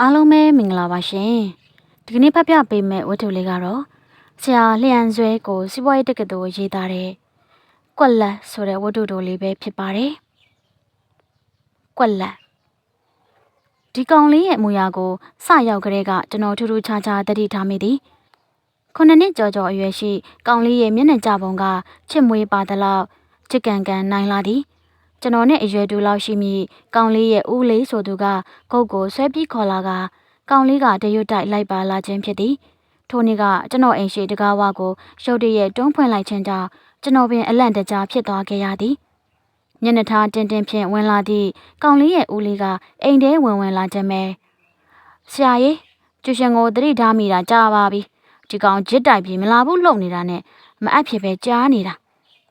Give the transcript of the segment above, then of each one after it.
အားလုံးပဲမင်္ဂလာပါရှင်ဒီကနေ့ဖတ်ပြပေးမယ့်ဝတ္ထုလေးကတော့ဆရာလျံဆွဲကိုစီးပွားရေးတက္ကသိုလ်ရေးသားတဲ့ကွက်လက်ဆိုတဲ့ဝတ္ထုတော်လေးပဲဖြစ်ပါတယ်ကွက်လက်ဒီကောင်လေးရဲ့အမူအရာကိုစရောက်ကလေးကကျွန်တော်ထူးထူးခြားခြားသတိထားမိသည်ခုနှစ်နှစ်ကျော်ကျော်အရွယ်ရှိကောင်လေးရဲ့မျက်နှာကြပုံကချစ်မွေးပါသလောက်ချစ်ကန်ကန်နိုင်လာသည် ကျွန်တော်နဲ့အရွယ်တူလောက်ရှိမိကောင်လေးရဲ့ဦးလေးဆိုသူကဂုတ်ကိုဆွဲပြီးခေါ်လာကကောင်လေးကတရွတ်တိုက်လိုက်ပါလာခြင်းဖြစ်သည်ထိုနေ့ကကျွန်တော်အိမ်ရှိတကားဝါကိုရုတ်တရက်တွန်းဖွင့်လိုက်ခြင်းကြောင့်ကျွန်တော်ပင်အလန့်တကြားဖြစ်သွားခဲ့ရသည်ညနေထားတင်းတင်းဖြင့်ဝင်လာသည့်ကောင်လေးရဲ့ဦးလေးကအိမ်ထဲဝင်ဝင်လာခြင်းပဲဆရာကြီးကျူရှင်ကိုတတိထားမိတာကြားပါပြီဒီကောင်ဂျစ်တိုက်ပြီးမလာဘူးလုံနေတာနဲ့မအပ်ဖြစ်ပဲကြားနေတာ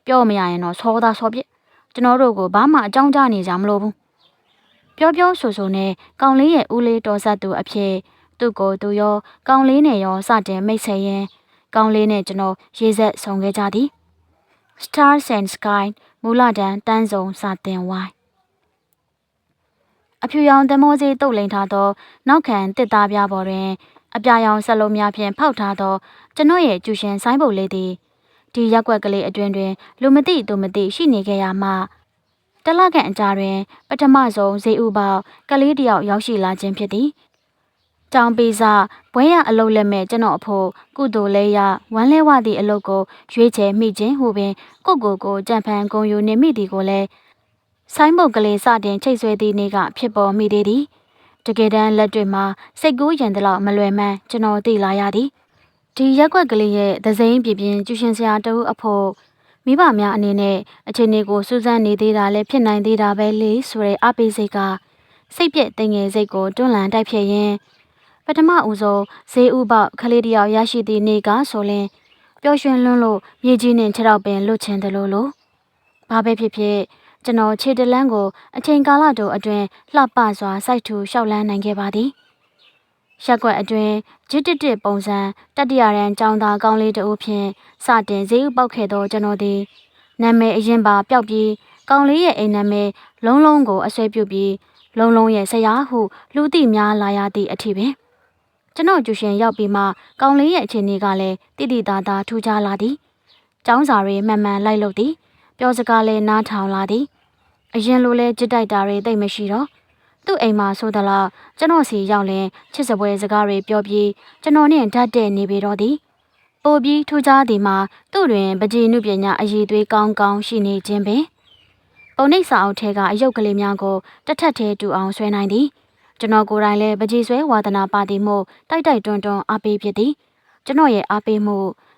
ပြောမရရင်တော့စောသားစောပြစ် ကျွန်တော်တို့ကိုဘာမှအကြောင်းကြားနေကြမလို့ဘူးပြောပြောဆိုဆိုနဲ့ကောင်လေးရဲ့ဦးလေးတော်ဆက်သူအဖြစ်သူ့ကိုသူရောကောင်လေးနဲ့ရောစတင်မိတ်ဆက်ရင်ကောင်လေးနဲ့ကျွန်တော်ရေဆက်ဆောင်ခဲ့ကြသည် Stars and Sky မူလတန်းတန်းစုံစာတင်ဝိုင်းအဖြူရောင်တမောစီတုတ်လိန်ထားသော နောက်ခံတစ်သားပြားပေါ်တွင် အပြာရောင်ဆက်လုံးများဖြင့်ဖောက်ထားသောကျွန်တော်ရဲ့ကျူရှင်ဆိုင်းပုတ်လေးသည် ဒီရက်ွက်ကလေးအတွင်တွင်လူမသိသူမသိရှိနေခဲ့ရမှတလခန့်အကြာတွင် ပထမဆုံးဇေဥပေါကလေးတယောက်ရောက်ရှိလာခြင်းဖြစ်သည်။တောင်ပေစာဘွဲရအလုတ်လက်မဲ့ကျွန်တော်အဖို့ကုသိုလ်လဲရဝမ်းလဲဝသည့်အလုတ်ကိုရွေးချယ်မိခြင်းဟုပင်ကိုကိုကိုကြံဖန်ဂုံယူနေမိသည်ကိုလည်းဆိုင်းဘုတ်ကလေးစတင်ချိတ်ဆွဲသည့်နေ့ကဖြစ်ပေါ်မိသေးသည်။တကယ်တမ်းလက်တွေ့မှာစိတ်ကူးရင်တလောက်မလွယ်မှန်းကျွန်တော်သိလာရသည်။ ဒီရက်ွက်ကလေးရဲ့သစိမ်းပြပြင်းကျူရှင်စရာတဦးအဖို့မိဘများအနေနဲ့အချိန်လေးကိုစူးစမ်းနေသေးတာလည်းဖြစ်နိုင်သေးတာပဲလေဆိုတဲ့အပိစိတ်ကစိတ်ပြက်တင်ငယ်စိတ်ကိုတွန်းလှန်တိုက်ဖြည့်ရင်းပထမဦးဆုံးဈေးဥပေါခလေးတယောက်ရရှိသည့်နေ့ကဆိုရင်ပျော်ရွှင်လွန်းလို့မြေကြီးနှင့်ခြေထောက်ပင်လွတ်ချင်တယ်လို့လို့ဘာပဲဖြစ်ဖြစ်ကျွန်တော်ခြေတလန်းကိုအချိန်ကာလတိုအတွင်းလှပစွာစိုက်ထူလျှောက်လန်းနိုင်ခဲ့ပါသည် ရက်ွက်အတွင်းဂျစ်တစ်တစ်ပုံစံတတိယရန်ចောင်းသားကောင်းလေးတဦးဖြင့်စတင်ဈေးဥပေါက်ခဲ့သောကျွန်တော်သည်နာမည်အရင်ပါပျောက်ပြီးကောင်းလေးရဲ့အိမ်နာမည်လုံးလုံးကိုအဆွဲပြုတ်ပြီးလုံးလုံးရဲ့ဆရာဟုလူသိများလာရသည့်အထိပင်ကျွန်တော်ကျူရှင်ရောက်ပြီးမှကောင်းလေးရဲ့အခြေအနေကလည်းတိတိသားသားထူးခြားလာသည်။ကျောင်းစာတွေမှန်မှန်လိုက်လို့သည်ပြောစကားလည်းနားထောင်လာသည်။အရင်လိုလဲကြစ်တိုက်တာတွေတိတ်မရှိတော့ သူ့အိမ်မှာဆိုသလားကျွန်တော်စီရောက်ရင်ချစ်စပွဲစကားတွေပြောပြီးကျွန်တော်နဲ့ဓာတ်တဲ့နေပြီတော့သည်။ပိုပြီးထူးခြားသည်မှာသူ့တွင်ပကြီးနုပညာအည်သွေးကောင်းကောင်းရှိနေခြင်းပင်ပုံနှိပ်စာအုပ်ထဲကအယုတ်ကလေးများကိုတစ်ထပ်ထဲတူအောင်ဆွဲနိုင်သည်ကျွန်တော်ကိုယ်တိုင်လည်းပကြီးဆွဲဝါသနာပါသည်မို့တိုက်တိုက်တွန်းတွန်းအားပေးဖြစ်သည်ကျွန်တော်ရဲ့အားပေးမှု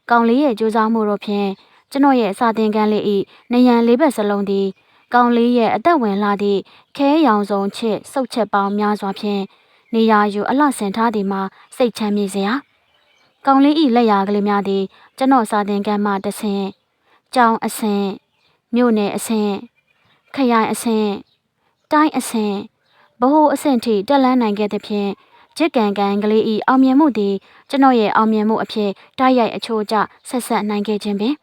ကောင်လေးရဲ့ကြိုးစားမှုတို့ဖြင့်ကျွန်တော်ရဲ့စာသင်ခန်းလေးဤနေရန်လေးဘက်စလုံးသည် ကောင်လေးရဲ့အသက်ဝင်လာသည့်ခဲရောင်စုံချစ်စုပ်ချက်ပေါင်းများစွာဖြင့်နေရာယူအလှဆင်ထားသည်မှာစိတ်ချမ်းမြေစရာကောင်လေးဤလက်ရာကလေးများသည်ကျွန်တော်စာသင်ခန်းမှတဆင့်ကြောင်အဆင့်မြို့နယ်အဆင့်ခရိုင်အဆင့်တိုင်းအဆင့်ဘ ਹੁ အဆင့်ထိတက်လန်းနိုင်ခဲ့သဖြင့်ဂျစ်ကန်ကန်ကလေးဤအောင်မြင်မှုသည်ကျွန်တော်ရဲ့အောင်မြင်မှုအဖြစ်တိုက်ရိုက်အချိုးကျဆက်ဆက်နိုင်ခဲ့ခြင်းပင်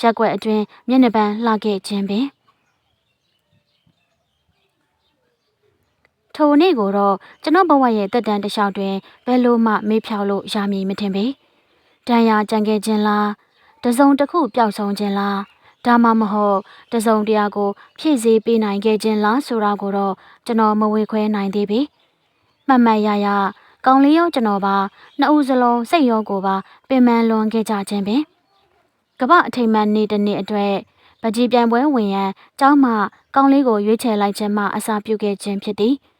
ရက်ွက်အတွင်းမျက်နှာပန်းလှခဲ့ခြင်းပင် ထိုနေ့ကိုတော့ကျွန်တော်ဘဝရဲ့တက်တန်းတစ်လျှောက်တွင်ဘယ်လိုမှမေးဖြောက်လို့ရမည်မထင်ပေ။တန်ရာကြံခဲ့ခြင်းလားတစုံတစ်ခုပျောက်ဆုံးခြင်းလားဒါမှမဟုတ်တစုံတရာကို ဖြည့်ဆည်းပေးနိုင်ခဲ့ခြင်းလားဆိုတာကိုတော့ကျွန်တော်မဝေခွဲနိုင်သေးပေ။မှတ်မှတ်ရရကောင်းလေးရောကျွန်တော်ပါနှစ်ဦးစလုံးစိတ်ရောကိုပါပင်ပန်းလွန်ခဲ့ကြခြင်းပင်ကပအထိမ်မှန်နေ့တစ်နေ့အတွက်ပကြီးပြိုင်ပွဲဝင်ရန်ကျောင်းမှကောင်းလေးကိုရွေးချယ်လိုက်ခြင်းမှအစာပြုခဲ့ခြင်းဖြစ်သည်။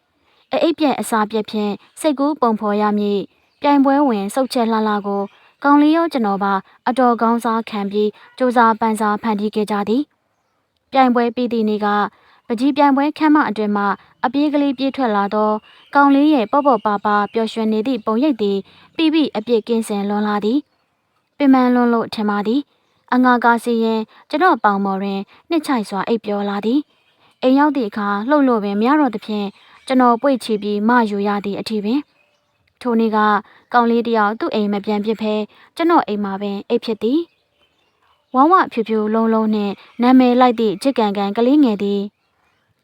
အအိပ်ပြက်အစာပြက်ဖြင့်စိတ်ကူးပုံဖော်ရမည်ပြိုင်ပွဲဝင်စုပ်ချက်လှလှကိုကောင်းလေးရောကျွန်တော်ပါ အတော်ကောင်းစားခံပြီးစူးစားပန်းစားဖန်တီးခဲ့ကြသည်ပြိုင်ပွဲပြီးသည့်နေ့ကပကြီးပြိုင်ပွဲခမ်းမအတွင်မှအပြေးကလေးပြေးထွက်လာသောကောင်လေးရဲ့ပေါ့ပေါ့ပါပါပျော်ရွှင်နေသည့်ပုံရိပ်သည်ပြီးပြီးအပြစ်ကင်းစင်လွန်လာသည်ပင်မလွန်လို့ထင်ပါသည်အငါကားစီရင်ကျွန်တော်ပေါင်မော်တွင်နှစ်ချိုက်စွာအိပ်ပျော်လာသည်အိမ်ရောက်သည့်အခါလှုပ်လို့ပင်မရတော့သဖြင့် ကျွန်တော်ပွေ့ချပြီးမယူရသည့်အထိပင်ထိုနေ့ကကောင်လေးတယောက်သူ့အိမ်မပြန်ပြစ်ဖဲကျွန်တော်အိမ်မှာပင်အိပ်ဖြစ်သည်ဝဝဖြူဖြူလုံးလုံးနှင့်နာမည်လိုက်သည့်ချစ်ကန်ကန်ကလေးငယ်သည်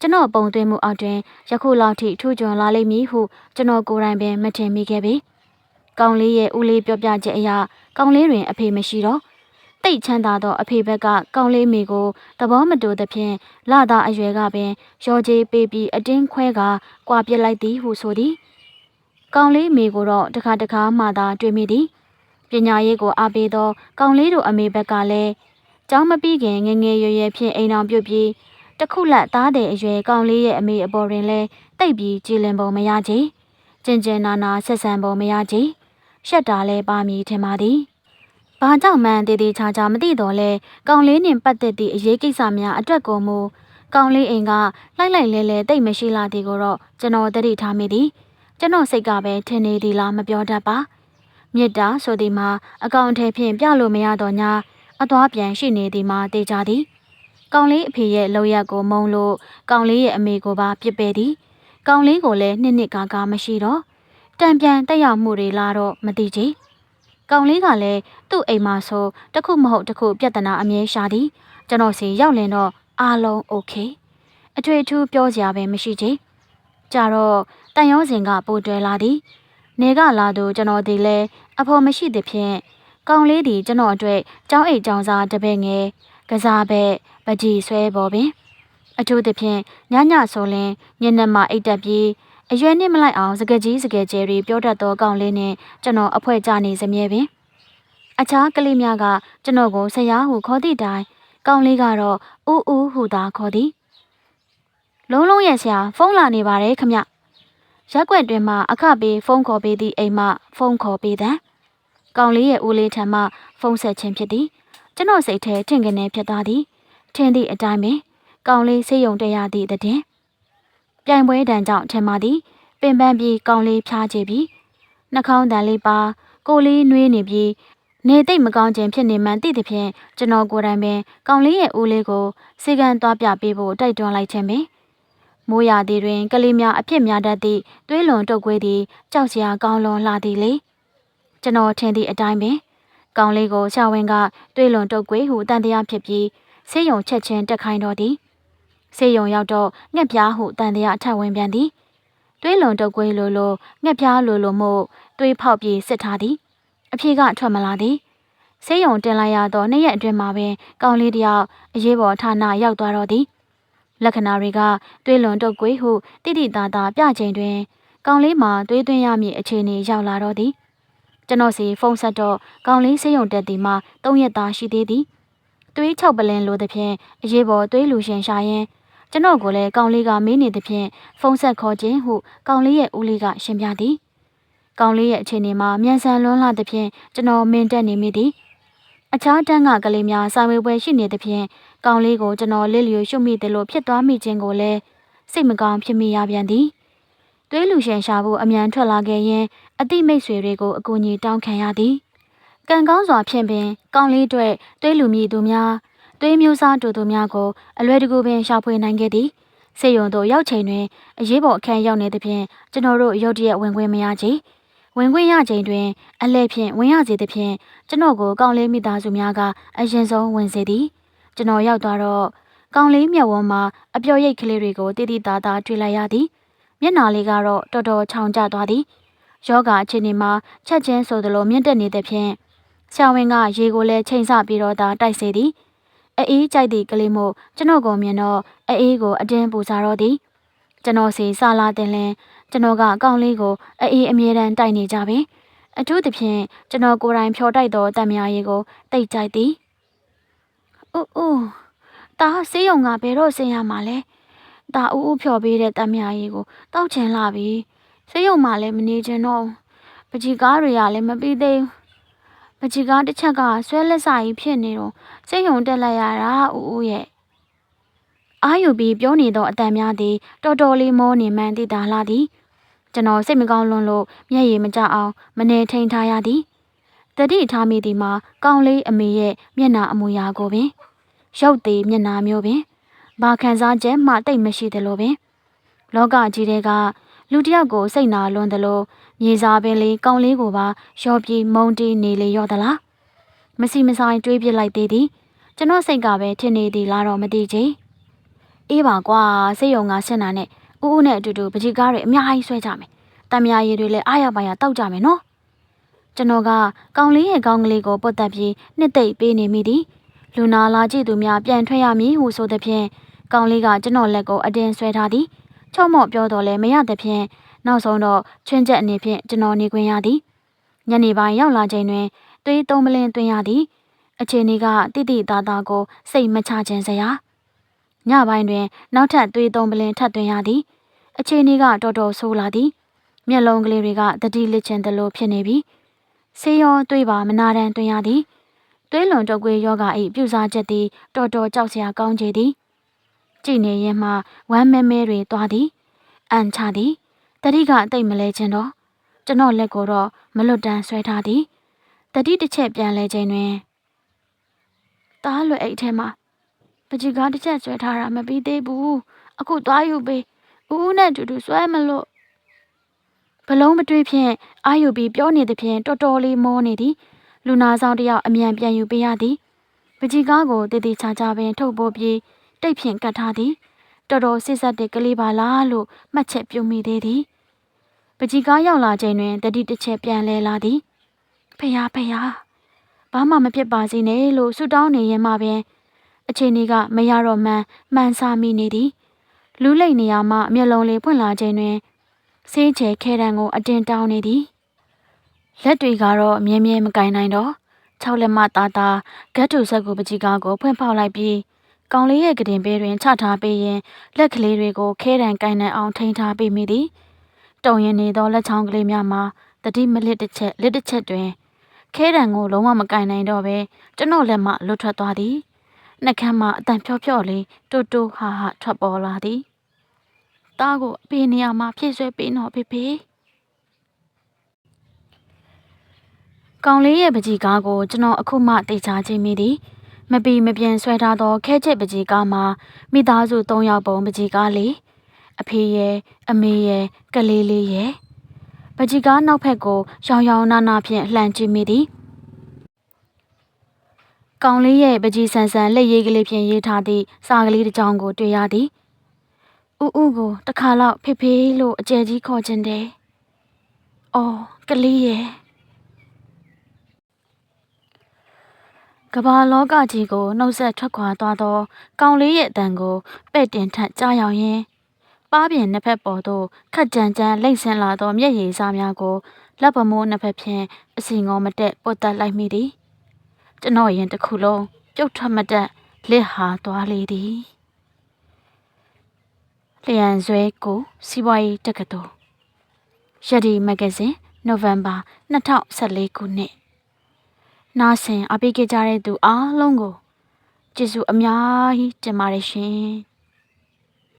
ကျွန်တော်ပုံသွင်းမှုအောက်တွင်ယခုလောက်ထိထူးချွန်လာလိမ့်မည်ဟုကျွန်တော်ကိုယ်တိုင်ပင်မထင်မိခဲ့ပေ။ကောင်လေးရဲ့ဦးလေးပြောပြချက်အရကောင်လေးတွင်အဖေမရှိတော့ တိတ်ချမ်းသာသောအဖေဘက်ကကောင်လေးမိကိုသဘောမတူသဖြင့်လာသာအရွယ်ကပင်ရော်ကြီးပေးပြီးအတင်းခွဲကကွာပြစ်လိုက်သည်ဟုဆိုသည်။ကောင်လေးမိကိုတော့တခါတခါမှသာတွေ့မိသည်။ပညာရေးကိုအားပေးသောကောင်လေးတို့အမေဘက်ကလည်းကျောင်းမပြီးခင်ငငယ်ရွယ်ရွယ်ဖြင့်အိမ်အောင်ပြုတ်ပြီးတခုလက်သားတဲ့အရွယ်ကောင်လေးရဲ့အမေအပေါ်တွင်လဲတိတ်ပြီးကြည်လင်ပုံမရကြ။ကျင်ကျင်နာနာဆက်ဆံပုံမရကြ။ရှက်တာလဲပါမည်ထင်ပါသည်။ ဘာကြောင့်မှန်းတည်တည်ချာချာမသိတော့လဲကောင်လေးနှင့်ပတ်သက်သည့်အရေးကိစ္စများအတွက်ကိုမူကောင်လေးအိမ်ကလိုက်လိုက်လဲလဲတိတ်မရှိလာသည်ကိုတော့ကျွန်တော်သတိထားမိသည်။ကျွန်တော်စိတ်ကပဲထင်နေသည်လားမပြောတတ်ပါ။မြစ်တာဆိုသည်မှာအကောင်ထဲဖြင့်ပြလို့မရတော့ညာအသွားပြန်ရှိနေသည်မှာတေချာသည်။ကောင်လေးအဖေရဲ့လောက်ရက်ကိုမုံလို့ကောင်လေးရဲ့အမေကိုပါပြစ်ပယ်သည်။ကောင်လေးကိုလည်းနှစ်နှစ်ကာကာမရှိတော့တံပြန်တက်ရောက်မှုတွေလာတော့မသိချေ။ ကောင်လေးကလည်းသူ့အိမ်မှာဆိုတခုမဟုတ်တခုပြဿနာအမြဲရှာသည်။ကျွန်တော်စီရောက်လင်တော့အားလုံးโอเค။အထွေထူးပြောစရာပဲမရှိချေ။ကြတော့တန်ရောစင်ကပိုတွဲလာသည်။နေကလာသူကျွန်တော်ဒီလဲအဖော်မရှိသဖြင့်ကောင်လေးဒီကျွန်တော်အတွက်ကြောင်းအိတ်ကြောင်းစားတပည့်ငယ်ကစားဘက်ပကြီးဆွဲပေါ်ပင်အထူးသဖြင့်ညညဆိုလင်းညနေမှအိတ်တက်ပြီး အရွယ်နှစ်မလိုက်အောင်စကကြီးစကကျဲတွေပြောတတ်သောကောင်လေးနဲ့ကျွန်တော်အဖွဲကြနေစမြဲပင်အခြားကလေးများကကျွန်တော်ကိုဆရာဟုခေါ်သည့်တိုင်ကောင်လေးကတော့ဦးဦးဟူသာခေါ်သည်လုံးလုံးရဲ့ဆရာဖုန်းလာနေပါတယ်ခမရက်ွက်တွင်မှအခပေးဖုန်းခေါ်ပေးသည့်အိမ်မှဖုန်းခေါ်ပေးတဲ့ကောင်လေးရဲ့ဦးလေးထံမှဖုန်းဆက်ခြင်းဖြစ်သည်ကျွန်တော်စိတ်ထဲထင်ကနေဖြစ်သွားသည်ထင်သည့်အတိုင်းပင်ကောင်လေးဆေးရုံတက်ရသည့်တည် ပြိုင်ပွဲတန်းကြောင့်ထင်ပါသည်ပင်ပန်းပြီးကောင်လေးဖြားချပြီးနှာခေါင်းတန်လေးပါကိုလေးနှွေးနေပြီးနေသိပ်မကောင်းခြင်းဖြစ်နေမှန်သိသဖြင့်ကျွန်တော်ကိုယ်တိုင်ပင်ကောင်လေးရဲ့ဦးလေးကိုစေကန်သွားပြပေးဖို့တိုက်တွန်းလိုက်ခြင်းပင်မိုးရာသီတွင်ကလေးများအဖြစ်များတတ်သည့်သွေးလွန်တုပ်ကွေးသည်ကြောက်စရာကောင်းလွန်လာသည်လေကျွန်တော်ထင်သည့်အတိုင်းပင်ကောင်လေးကိုရှာဝင်ကသွေးလွန်တုပ်ကွေးဟုတန်တရားဖြစ်ပြီးဆေးရုံချက်ချင်းတက်ခိုင်းတော်သည် ဆေးရုံရောက်တော့ငှက်ပြားဟုတန်တရားအထက်ဝင်ပြန်သည်သွေးလွန်တုပ်ကွေးလိုလိုငှက်ပြားလိုလိုမို့သွေးဖောက်ပြီးစစ်ထားသည် အဖြေကထွက်မလာသည်ဆေးရုံတင်လိုက်ရသောနှစ်ရက်အတွင်းမှာပင်ကောင်လေးတယောက်အရေးပေါ်ဌာနရောက်သွားတော့သည်လက္ခဏာတွေကသွေးလွန်တုပ်ကွေးဟုတိတိတသာပြချိန်တွင် ကောင်လေးမှာသွေးသွင်းရမည့်အခြေအနေရောက်လာတော့သည်ကျွန်တော်စီဖုန်းဆက်တော့ကောင်လေးဆေးရုံတက်သည်မှာ၃ရက်သားရှိသေးသည်သွေး၆ပလင်လိုသဖြင့်အရေးပေါ်သွေးလူရှင်ရှာရင် ကျွန်တော်ကိုလည်းကောင်လေးကမေးနေသဖြင့်ဖုန်းဆက်ခေါ်ခြင်းဟုကောင်လေးရဲ့ဦးလေးကရှင်းပြသည်ကောင်လေးရဲ့အခြေအနေမှာမြန်ဆန်လွန်းလာသဖြင့်ကျွန်တော်မင်တက်နေမိသည်အခြားတန်းကကလေးများစာမေးပွဲရှိနေသဖြင့်ကောင်လေးကိုကျွန်တော်လစ်လျူရှုမိတယ်လို့ဖြစ်သွားမိခြင်းကိုလည်းစိတ်မကောင်းဖြစ်မိရပြန်သည်သွေးလူရှင်ရှာဖို့အမြန်ထွက်လာခဲ့ရင်အတိမိတ်ဆွေတွေကိုအကူအညီတောင်းခံရသည်ကံကောင်းစွာဖြင့်ပင် ကောင်းလေးအတွက်သွေးလူမြည်သူများ သွေးမျိုးစားတူသူများကိုအလွယ်တကူပင်ရှာဖွေနိုင်ခဲ့သည်စေယုံတို့ရောက်ချိန်တွင်အရေးပေါ်အခန်းရောက်နေသဖြင့်ကျွန်တော်တို့ရုတ်တရက်ဝင်ခွင့်မရချေဝင်ခွင့်ရချိန်တွင် အလဲဖြင့်ဝင်ရစေသဖြင့်ကျွန်တော်ကိုကောင်းလေးမိသားစုများကအရင်ဆုံးဝင်စေသည်ကျွန်တော်ရောက်သွားတော့ကောင်းလေးမျက်ဝန်းမှာအပျော်ရိတ်ကလေးတွေကိုတည်တည်သားသားတွေ့လိုက်ရသည်မျက်နာလေးကတော့တော်တော်ချောင်ကျသွားသည်ယောဂအခြေအနေမှာချက်ချင်းဆိုသလိုမြင့်တက်နေသဖြင့်ဆရာဝန်ကရေကိုလည်းချိန်ဆပြီးတော့သာတိုက်စေသည် အေးကြိုက်သည့်ကလေးမို့ကျွန်တော်ကိုမြင်တော့အေးကိုအတင်းပူစားတော့သည်ကျွန်တော်စီစာလာတင်လင်းကျွန်တော်ကအကောင်လေးကိုအေးအမြဲတမ်းတိုက်နေကြပင်အထူးသဖြင့်ကျွန်တော်ကိုယ်တိုင်ဖြော်တိုက်သောတံမြာရည်ကိုတိတ်ကြိုက်သည်။အိုးအိုးဒါဆေးရုံကဘယ်တော့ဆင်းရမှာလဲ။ဒါအူးအူးဖြော်ပေးတဲ့တံမြာရည်ကိုတောက်ချင်လာပြီ။ဆေးရုံမှာလည်းမနေချင်တော့ပကြီးကားတွေကလည်းမပြီးသေးဘူး။ ပကြီးကားတစ်ချက်ကဆွဲလက်စာကြီးဖြစ်နေတော့ဆေးရုံတက်လိုက်ရတာအူးအူးရဲ့။အာယူပြီးပြောနေသောအတန်များသည်တော်တော်လေးမောနေမှန်းသိတာလားသည်။ကျွန်တော်စိတ်မကောင်းလွန်းလို့မျက်ရည်မကျအောင်မနေထိန်ထားရသည်တတိထားမိသည်မှာကောင်းလေးအမေရဲ့မျက်နာအမူအရာကိုပင်ရုပ်သေးမျက်နာမျိုးပင်ဘာခံစားချက်မှတိတ်မရှိသလိုပင်လောကကြီးတဲ့ကလူတစ်ယောက်ကိုစိတ်နာလွန်းသလို မြေစာပင်လေးကောင်းလေးကိုပါရော်ပြီးမုံတီးနေလေရော့သလားမစီမဆိုင်တွေးပြစ်လိုက်သေးသည်ကျွန်တော်စိတ်ကပဲထင်နေသည်လားတော့မသိချေအေးပါကွာစိတ်ယုံငါဆင်းတာနဲ့ဦးဦးနဲ့အတူတူပကြီးကားတွေအများကြီးဆွဲကြမယ်တမယာရည်တွေလည်းအားရပါရတောက်ကြမယ်နော်ကျွန်တော်ကကောင်လေးရဲ့ကောင်းကလေးကိုပုတ်တက်ပြီးနှစ်သိမ့်ပေးနေမိသည်လူနာလာကြည့်သူများပြန်ထွက်ရမည်ဟုဆိုသည်ဖြင့်ကောင်လေးကကျွန်တော်လက်ကိုအတင်းဆွဲထားသည်ချော့မော့ပြောတော့လဲမရသည်ဖြင့် နောက်ဆုံးတော့ချွင်းချက်အနေဖြင့်ကျွန်တော်နေခွင့်ရသည်ညနေပိုင်းရောက်လာချိန်တွင်သွေးသုံးပလင်းသွင်းရသည်အခြေအနေကတိတိသားသားကိုစိတ်မချခြင်းစရာညပိုင်းတွင် နောက်ထပ်သွေးသုံးပလင်းထပ်သွင်းရသည်အခြေအနေကတော်တော်ဆိုးလာသည်မျက်လုံးကလေးတွေကတတိလစ်ချင်သလိုဖြစ်နေပြီဆေးရောသွေးပါမနာတမ်းသွင်းရသည်သွေးလွန်တုပ်ကွေးယောဂ၏ပြုစားချက်သည်တော်တော်ကြောက်စရာကောင်းကြသည်ကြည်နေရင်မှဝမ်းမဲမဲတွေသွားသည်အန်ချသည် တတိကတိတ်မလဲခြင်းတော့ကျွန်တော်လက်ကိုတော့မလွတ်တမ်းဆွဲထားသည်တတိတစ်ချက်ပြန်လဲခြင်းတွင်တားလွယ်အိတ်ထဲမှာပကြီးကားတစ်ချက်ဆွဲထားတာမပြီးသေးဘူးအခုသွားယူပေးဦးဦးနဲ့အတူတူဆွဲမလို့ဘလုံးမတွေးဖြင့်အာယူပြီးပြောနေသဖြင့်တော်တော်လေးမောနေသည်လူနာဆောင်တယောက်အမြန်ပြန်ယူပေးရသည်ပကြီးကားကိုတည်တည်ချာချာပင်ထုတ်ပိုးပြီးတိတ်ဖြင့်ကတ်ထားသည်တော်တော်စစ်ဆက်တဲ့ကလေးပါလားလို့မှတ်ချက်ပြုမိသေးသည် ပကြီးကားရောက်လာချိန်တွင်တတိတစ်ချက်ပြန်လဲလာသည်ဖယားဖယားဘာမှမဖြစ်ပါစေနဲ့လို့ဆုတောင်းနေရင်မှပင်အချိန်ကြီးကမရတော့မှန်းမှန်ဆာမိနေသည်လူးလိတ်နေရမှမျက်လုံးလေးပွင့်လာချိန်တွင်ဆေးချဲခဲတံကိုအတင်းတောင်းနေသည်လက်တွေကတော့အမြဲမြဲမကင်နိုင်တော့၆လက်မသားသားဂတ်တူဆက်ကိုပကြီးကားကိုဖွင့်ဖောက်လိုက်ပြီးကောင်လေးရဲ့ကတင်ပေးတွင်ချထားပေးရင်လက်ကလေးတွေကိုခဲတံကင်နိုင်အောင်ထိန်းထားပေးမိသည် တုံရင်နေသောလက်ချောင်းကလေးများမှာတတိမလစ်တစ်ချက်လက်တစ်ချက်တွင်ခဲတံကိုလုံးဝမကင်နိုင်တော့ပဲကျွန်တော်လက်မှလွတ်ထွက်သွားသည်နှက်ခမ်းမှအတန်ဖြော့ဖြော့လေးတိုးတိုးဟာဟာထွက်ပေါ်လာသည်တားကိုအဖေနေရာမှာဖြည့်ဆွဲပေးတော့ဖေဖေကောင်လေးရဲ့ပကြီးကားကိုကျွန်တော်အခုမှတေချာကြည့်မိသည်မပီမပြန်ဆွဲထားသောခဲချစ်ပကြီးကားမှာမိသားစု၃ယောက်ပုံပကြီးကားလေး အဖေရဲ့အမေရဲ့ကလေးလေးရဲ့ပကြီးကားနောက်ဖက်ကိုရောင်ရောင်နာနာဖြင့်လှန်ကြည့်မိသည်ကောင်လေးရဲ့ပကြီးဆန်ဆန်လက်ရည်ကလေးဖြင့်ရေးထားသည့်စာကလေးတစ်ကြောင်းကိုတွေ့ရသည်။ဦးဦးကိုတခါတော့ဖေဖေလို့အကျယ်ကြီးခေါ်ခြင်းတယ်။အော်ကလေးရဲ့ကဘာလောကကြီးကိုနှုတ်ဆက်ထွက်ခွာသွားသော ကောင်လေးရဲ့အတန်ကိုပဲ့တင်ထက်ကြားရောက်ရင်း ပါးပြင်နှစ်ဖက်ပေါ်သို့ခက်ကြံကြံလိမ့်ဆင်းလာသောမျက်ရည်စားများကိုလက်ပမိုးနှစ်ဖက်ဖြင့်အစီငေါမတက်ပုတ်တက်လိုက်မိသည်ကျွန်တော်ရင်တစ်ခုလုံးပြုတ်ထွက်မတက်လစ်ဟာသွားလေသည်လျံဆွဲကိုစီးပွားရေးတက္ကသိုလ်ရဒီမဂ္ဂဇင်းနိုဝင်ဘာ2014ခုနှစ်နားဆင်အပိတ်ကြတဲ့သူအားလုံးကိုကျေးဇူးအများကြီးတင်ပါတယ်ရှင်